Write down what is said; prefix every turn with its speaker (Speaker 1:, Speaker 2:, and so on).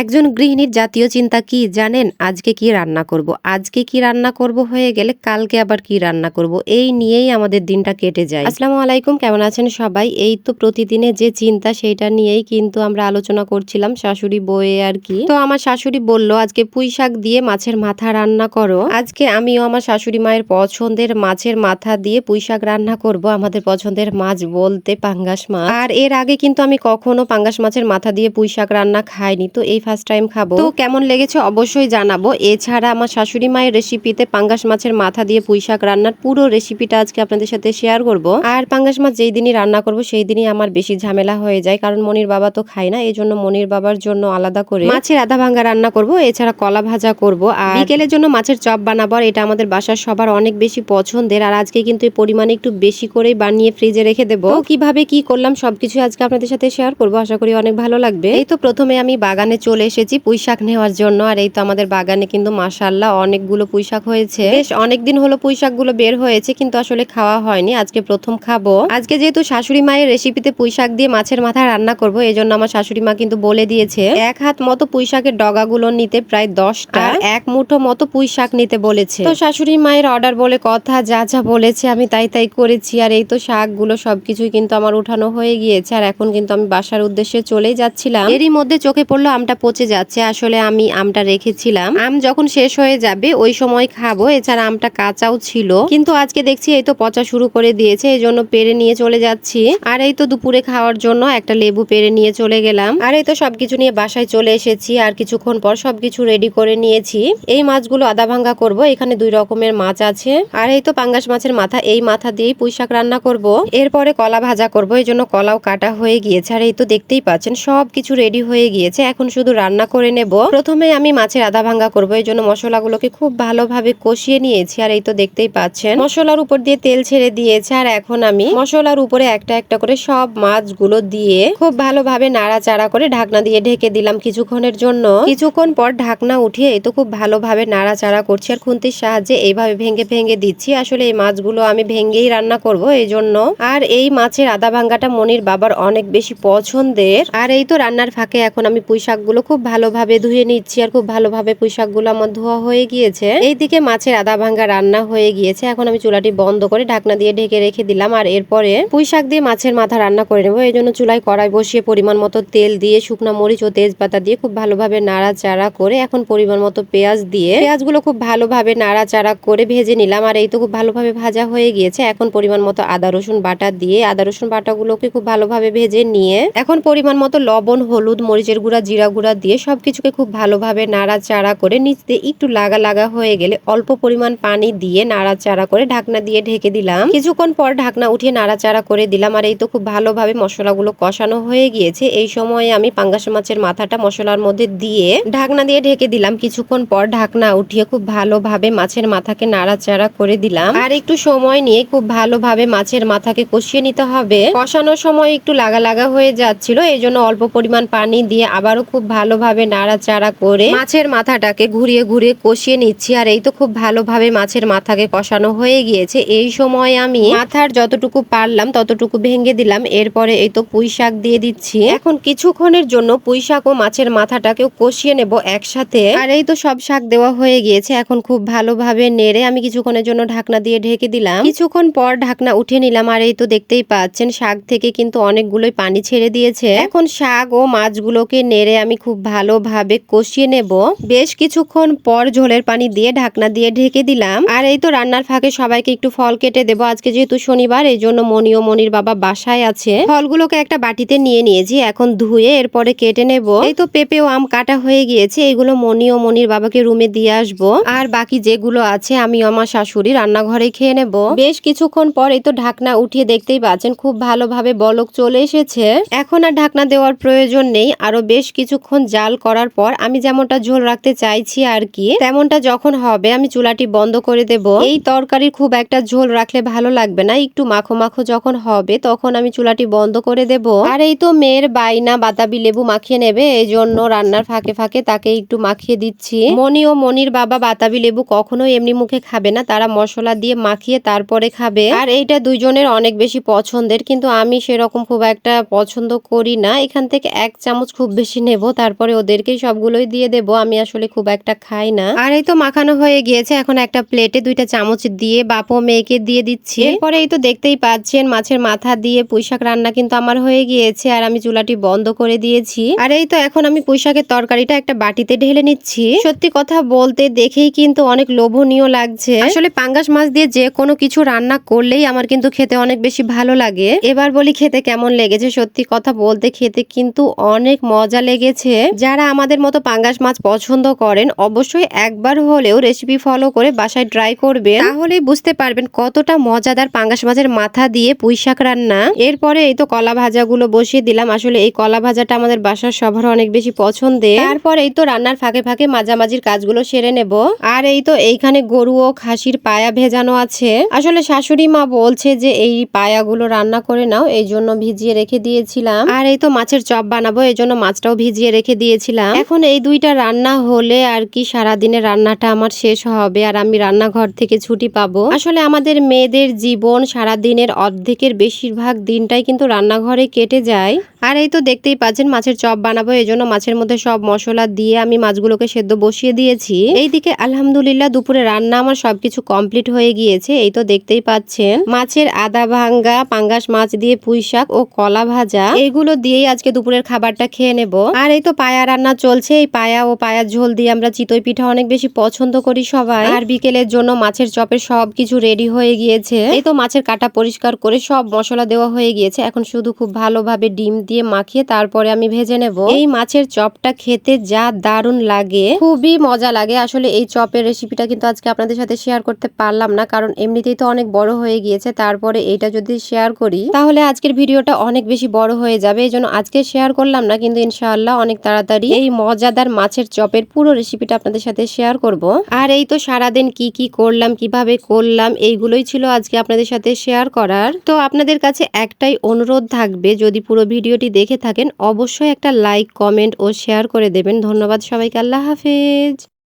Speaker 1: একজন গৃহিণীর জাতীয় চিন্তা কি জানেন? আজকে কি রান্না করব? আজকে কি রান্না করব হয়ে গেলে কালকে আবার কি রান্না করব? এই নিয়েই আমাদের দিনটা কেটে যায়। আসসালামু আলাইকুম, কেমন আছেন সবাই? এই তো প্রতিদিনে যে চিন্তা সেইটা নিয়েই কিন্তু আমরা আলোচনা করছিলাম, শাশুড়ি বয়ে আর কি। তো আমার শাশুড়ি বলল, আজকে পুঁই শাক দিয়ে মাছের মাথা রান্না করো। আজকে আমিও আমার শাশুড়ি মায়ের পছন্দের মাছের মাথা দিয়ে পুঁই শাক রান্না করব, আমাদের পছন্দের মাছ বলতে পাঙ্গাস মাছ। আর এর আগে কিন্তু আমি কখনো পাঙ্গাস মাছের মাথা দিয়ে পুঁই শাক রান্না খাইনি। তো এই ফার্স্ট টাইম খাব। তো কেমন লেগেছে অবশ্যই জানাব। এছাড়া আমার শাশুড়ি মায়ের রেসিপিতে পাঙ্গাস মাছের মাথা দিয়ে পুঁই শাক রান্নার পুরো রেসিপিটা আজকে আপনাদের সাথে শেয়ার করব। আর পাঙ্গাস মাছ যেই দিনই রান্না করব, সেই দিনই আমার বেশি ঝামেলা হয়ে যায়। কারণ মনির বাবা তো খায় না এই জন্য মনির বাবার জন্য আলাদা করে মাছের আধা ভাঙ্গা রান্না করব। এছাড়া কলা ভাজা করব। আর বিকেলের জন্য মাছের চপ বানাবো এটা আমাদের বাসার সবার অনেক বেশি পছন্দের। আর আজকে কিন্তু এই পরিমাণে একটু বেশি করে বানিয়ে ফ্রিজে রেখে দেবো। কীভাবে কি করলাম সবকিছু আজকে আপনাদের সাথে শেয়ার করব। আশা করি অনেক ভালো লাগবে। এই তো প্রথমে আমি বাগানে চলে এসেছি পুঁই শাক নেওয়ার জন্য। আর এই তো আমাদের বাগানে কিন্তু মাসাল্লাহ অনেকগুলো পুঁই শাক হয়েছে। বেশ অনেকদিন হলো পুঁই শাকগুলো বের হয়েছে কিন্তু আসলে খাওয়া হয়নি। আজকে প্রথম খাব। আজকে যেহেতু শাশুড়ি মায়ের রেসিপিতে পুঁই শাক দিয়ে মাছের মাথা রান্না করব এই জন্য আমার শাশুড়ি মা কিন্তু বলে দিয়েছে এক হাত মতো পুঁই শাকের ডগাগুলো নিতে প্রায় দশটা এক মুঠো মতো পুঁইশাক নিতে বলেছে। তো শাশুড়ি মায়ের অর্ডার বলে কথা যা যা বলেছে আমি তাই তাই করেছি। আর এই তো শাকগুলো সবকিছুই কিন্তু আমার উঠানো হয়ে গিয়েছে। আর এখন কিন্তু আমি বাসার উদ্দেশ্যে চলেই যাচ্ছিলাম। এরই মধ্যে চোখে পড়ল আমটা পচে যাচ্ছে, আসলে আমি আমটা রেখেছিলাম। আম যখন শেষ হয়ে যাবে, ওই সময় খাব। এছাড়া আমটা কাঁচাও ছিল। কিন্তু আজকে দেখছি এই তো পচা শুরু করে দিয়েছে, এই জন্য পেরে নিয়ে চলে যাচ্ছি। আর এই তো দুপুরে খাওয়ার জন্য একটা লেবু পেরে নিয়ে চলে গেলাম। আর এই তো সবকিছু নিয়ে বাসায় চলে এসেছি। আর কিছুক্ষণ পর সবকিছু রেডি করে নিয়েছি। এই মাছগুলো আদা ভাঙ্গা করব। এখানে দুই রকমের মাছ আছে। আর এই তো পাঙ্গাস মাছের মাথা, এই মাথা দিয়েই পুঁই শাক রান্না করব। এরপরে কলা ভাজা করব। এই জন্য কলাও কাটা হয়ে গিয়েছে। আর এই তো দেখতেই পাচ্ছেন সব কিছু রেডি হয়ে গিয়েছে। এখন শুধু রান্না করে নেব। প্রথমে আমি মাছের আধা ভাঙ্গা করব। এই জন্য মশলাগুলোকে খুব ভালোভাবে কষিয়ে নিয়েছি, আর এই তো দেখতেই পাচ্ছেন। মশলার উপর দিয়ে তেল ছেড়ে দিয়েছে, আর এখন আমি মশলার উপরে একটা একটা করে সব মাছগুলো দিয়ে খুব ভালোভাবে নাড়াচাড়া করে ঢাকনা দিয়ে ঢেকে দিলাম কিছুক্ষণের জন্য। কিছুক্ষণ পর ঢাকনা উঠিয়ে এই তো খুব ভালোভাবে নাড়াচাড়া করছি, আর খুন্তির সাহায্যে এইভাবে ভেঙে ভেঙে দিচ্ছি। আসলে এই মাছগুলো আমি ভেঙেই রান্না করব এই জন্য। আর এই মাছের আদা ভাঙ্গাটা মনির বাবার অনেক বেশি পছন্দের। আর এই তো রান্নার ফাঁকে এখন আমি পুঁই শাকগুলো খুব ভালোভাবে ধুয়ে নিচ্ছি আর খুব ভালোভাবে পুঁই শাকগুলো আমার ধোয়া হয়ে গিয়েছে। এইদিকে মাছের আদা ভাঙ্গা রান্না হয়ে গিয়েছে। এখন আমি চুলাটি বন্ধ করে ঢাকনা দিয়ে ঢেকে রেখে দিলাম আর এরপরে পুঁই শাক দিয়ে মাছের মাথা রান্না করে নেব। এই জন্য চুলায় কড়াই বসিয়ে পরিমাণ মতো তেল দিয়ে শুকনো মরিচ ও তেজপাতা দিয়ে খুব ভালোভাবে নাড়াচাড়া করে এখন পরিমাণ মতো পেঁয়াজ দিয়ে পেঁয়াজগুলো খুব ভালোভাবে নাড়াচাড়া করে ভেজে নিলাম আর এই তো খুব ভালোভাবে ভাজা হয়ে গিয়েছে। এখন পরিমাণ মতো আদা, রসুন বাটা দিয়ে আদা, রসুন বাটাগুলোকে খুব ভালোভাবে ভেজে নিয়ে এখন পরিমাণ মতো লবণ, হলুদ, মরিচের গুঁড়া, জিরা গুঁড়া দিয়ে সব কিছুকে খুব ভালোভাবে নাড়াচাড়া করে নিচ দিয়ে একটু লাগা লাগা হয়ে গেলে অল্প পরিমাণ পানি দিয়ে নাড়াচাড়া করে ঢাকনা দিয়ে ঢেকে দিলাম। কিছুক্ষণ পর ঢাকনা উঠিয়ে নাড়াচাড়া করে দিলাম আর এই তো খুব ভালোভাবে মশলাগুলো কষানো হয়ে গিয়েছে। এই সময়ে আমি পাঙ্গাস মাছের মাথাটা মশলার মধ্যে দিয়ে ঢাকনা দিয়ে ঢেকে দিলাম। কিছুক্ষণ পর ঢাকনা উঠিয়ে খুব ভালোভাবে মাছের মাথাকে নাড়াচাড়া করে দিলাম। আর একটু সময় নিয়ে খুব ভালোভাবে মাছের মাথাকে কষিয়ে নিতে হবে। কষানোর সময় একটু লাগা লাগা হয়ে যাচ্ছিল, এই জন্য অল্প পরিমাণ পানি দিয়ে আবারও খুব ভালোভাবে নাড়াচাড়া করে মাছের মাথাটাকে ঘুরিয়ে ঘুরিয়ে কষিয়ে নিচ্ছি। আর এই তো খুব ভালোভাবে মাছের মাথাকে কষানো হয়ে গিয়েছে। এই সময় আমি মাথার যতটুকু পারলাম, ততটুকু ভেঙে দিলাম। এরপরে এই তো পুঁই শাক দিয়ে দিচ্ছি। এখন কিছুক্ষণের জন্য পুঁই শাক ও মাছের মাথাটাকেও কষিয়ে নেব একসাথে। আর এই তো সব শাক দেওয়া হয়ে গিয়েছে। এখন খুব ভালোভাবে নেড়ে আমি কিছুক্ষণের জন্য ঢাকনা দিয়ে ঢেকে দিলাম। কিছুক্ষণ পর ঢাকনা উঠে নিলাম। আর এই তো দেখতেই পাচ্ছেন, শাক থেকে কিন্তু অনেকগুলোই পানি ছেড়ে দিয়েছে। এখন শাক ও মাছগুলোকে নেড়ে আমি খুব ভালোভাবে কষিয়ে নেব। বেশ কিছুক্ষণ পর ঝোলের পানি দিয়ে ঢাকনা দিয়ে ঢেকে দিলাম। আর এই তো রান্নার ফাঁকে সবাইকে একটু ফল কেটে দেবো। আজকে যেহেতু শনিবার, এই জন্য মনি ও মনির বাবা বাসায় আছে। ফলগুলোকে একটা বাটিতে নিয়ে নিয়েছি, এখন ধুয়ে এরপরে কেটে নেব। এই তো পেঁপে ও আম কাটা হয়ে গিয়েছে, এগুলো মনি ও মনির বাবাকে রুমে দিয়ে আসব। আর বাকি যেগুলো আছে, আমি আমার শাশুড়ি রান্নাঘরে খেয়ে নেব। বেশ কিছুক্ষণ পর এই তো ঢাকনা উঠিয়ে দেখতেই পাচ্ছেন, খুব ভালোভাবে বলক চলে এসেছে। এখন আর ঢাকনা দেওয়ার প্রয়োজন নেই, আরও বেশ কিছুক্ষণ জাল করার পর আমি যেমনটা ঝোল রাখতে চাইছি আর কি, তেমনটা যখন হবে, আমি চুলাটি বন্ধ করে দেব। এই তরকারির খুব একটা ঝোল রাখলে ভালো লাগবে না, একটু মাখো মাখো যখন হবে, তখন আমি চুলাটি বন্ধ করে দেব। আর এই তো মেয়ের বাইনা বাতাবি, লেবু মাখিয়ে নেবে এই জন্য রান্নার ফাঁকে ফাঁকে তাকে একটু মাখিয়ে দিচ্ছি। মনি ও মনির বাবা বাতাবি, লেবু কখনো এমনি মুখে খাবে না, তারা মশলা দিয়ে মাখিয়ে তারপরে খাবে। আর এইটা দুইজনের অনেক বেশি পছন্দের, কিন্তু আমি সেরকম খুব একটা পছন্দ করি না। এখান থেকে এক চামচ খুব বেশি নেব তারপরে ওদেরকেই সবগুলোই দিয়ে দেবো। আমি আসলে খুব একটা খাই না। আর এই তো মাখানো হয়ে গিয়েছে। এখন একটা প্লেটে দুইটা চামচ দিয়ে বাপ মেয়েকে দিয়ে দিচ্ছি। এরপরে এই তো দেখতেই পাচ্ছেন, মাছের মাথা দিয়ে পুঁইশাক রান্না কিন্তু আমার হয়ে গিয়েছে আর আমি চুলাটি বন্ধ করে দিয়েছি। আর এই তো এখন আমি পুঁইশাকের তরকারিটা একটা বাটিতে ঢেলে নিচ্ছি। সত্যি কথা বলতে দেখেই কিন্তু অনেক লোভনীয় লাগছে। আসলে পাঙ্গাস মাছ দিয়ে যে কোনো কিছু রান্না করলেই আমার কিন্তু খেতে অনেক বেশি ভালো লাগে। এবার বলি খেতে কেমন লেগেছে? সত্যি কথা বলতে খেতে কিন্তু অনেক মজা লেগেছে। যারা আমাদের মতো পাঙ্গাস মাছ পছন্দ করেন, অবশ্যই একবার হলেও রেসিপি ফলো করে বাসায় ট্রাই করবেন। তাহলেই বুঝতে পারবেন কতটা মজাদার পাঙ্গাস মাছের মাথা দিয়ে পুঁই শাক রান্না। এরপরে এই তো কলা ভাজাগুলো বসিয়ে দিলাম। আসলে এই কলা ভাজাটা আমাদের বাসার সবার অনেক বেশি পছন্দের। তারপর এই তো রান্নার ফাঁকে ফাঁকে মাঝামাঝির কাজগুলো সেরে নেব। আর এই তো এইখানে গরু ও খাসির পায়া ভেজানো আছে। আসলে শাশুড়ি মা বলছে যে এই পায়াগুলো রান্না করে নাও, এই জন্য ভিজিয়ে রেখে দিয়েছিলাম। আর এই তো মাছের চপ বানাবো, এই জন্য মাছটাও ভিজিয়ে রেখে দিয়েছিলাম। এখন এই দুইটা রান্না হলে আর কি সারাদিনের রান্নাটা আমার শেষ হবে আর আমি রান্নাঘর থেকে ছুটি পাবো। আসলে আমাদের মেয়েদের জীবন সারাদিনের অর্ধেকের বেশিরভাগ দিনটাই কিন্তু রান্নাঘরে কেটে যায়। আর এই তো দেখতেই পাচ্ছেন, মাছের চপ বানাবো এই জন্য মাছের মধ্যে সব মশলা দিয়ে আমি মাছগুলোকে সেদ্ধ বসিয়ে দিয়েছি। এইদিকে আলহামদুলিল্লাহ দুপুরে রান্না আমার সবকিছু কমপ্লিট হয়ে গিয়েছে, এই তো দেখতেই পাচ্ছেন। মাছের আদা ভাঙ্গা, পাঙ্গাস মাছ দিয়ে পুঁই শাক ও কলা ভাজা, এগুলো দিয়েই আজকে দুপুরের খাবারটা খেয়ে নেব। আর এই তো পায়া রান্না চলছে। এই পায়া ও পায়ার ঝোল দিয়ে আমরা চিতই পিঠা অনেক বেশি পছন্দ করি সবাই। আর বিকেলের জন্য মাছের চপের সব কিছু রেডি হয়ে গিয়েছে। এই তো মাছের কাটা পরিষ্কার করে সব মশলা দেওয়া হয়ে গিয়েছে। এখন শুধু খুব ভালোভাবে ডিম দিয়ে মাখিয়ে তারপরে আমি ভেজে নেব। এই মাছের চপটা খেতে যা দারুণ লাগে, খুবই মজা লাগে। আসলে এই চপের রেসিপিটা কিন্তু আজকে আপনাদের সাথে শেয়ার করতে পারলাম না, কারণ এমনিতেই তো অনেক বড় হয়ে গিয়েছে। তারপরে এইটা যদি শেয়ার করি, তাহলে আজকের ভিডিওটা অনেক বেশি বড় হয়ে যাবে। এই জন্য আজকে শেয়ার করলাম না, কিন্তু ইনশাআল্লাহ অনেক তাড়াতাড়ি এই মজাদার মাছের চপের পুরো রেসিপিটা আপনাদের সাথে শেয়ার করব। আর এই তো সারাদিন কি কি করলাম, কীভাবে করলাম, এইগুলোই ছিল আজকে আপনাদের সাথে শেয়ার করার। তো আপনাদের কাছে একটাই অনুরোধ থাকবে, যদি পুরো ভিডিওটি দেখে থাকেন, অবশ্যই একটা লাইক কমেন্ট ও শেয়ার করে দেবেন। ধন্যবাদ সবাইকে, আল্লাহ হাফেজ।